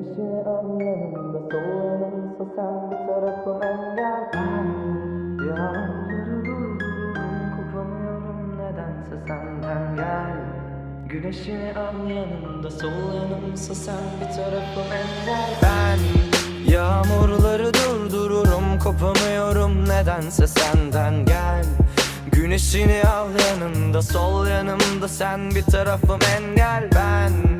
Güneşini al yanımda sol yanımsa sen bir tarafım engel. Ben yağmurları durdururum kopamıyorum nedense senden gel. Güneşini al yanımda sol yanımsa sen bir tarafım engel. Ben yağmurları durdururum kopamıyorum nedense senden gel. Güneşini al yanımda sol yanımda sen bir tarafım engel. Ben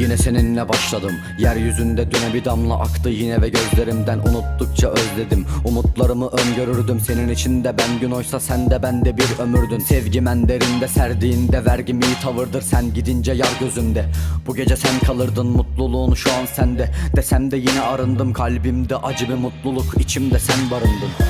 Yine seninle başladım. Yeryüzünde düne bir damla aktı yine ve gözlerimden Unuttukça özledim. Umutlarımı öngörürdüm Senin içinde. Ben gün oysa sen de bende bir ömürdün. Sevgim en derinde serdiğinde vergim iyi tavırdır. Sen gidince yar gözümde. Bu gece sen kalırdın mutluluğun şu an sende. Desem de yine arındım kalbimde acı bir mutluluk içimde sen barındın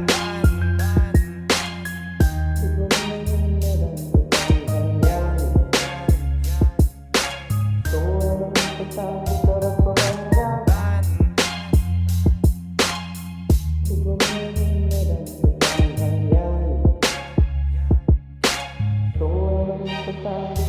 goodbye.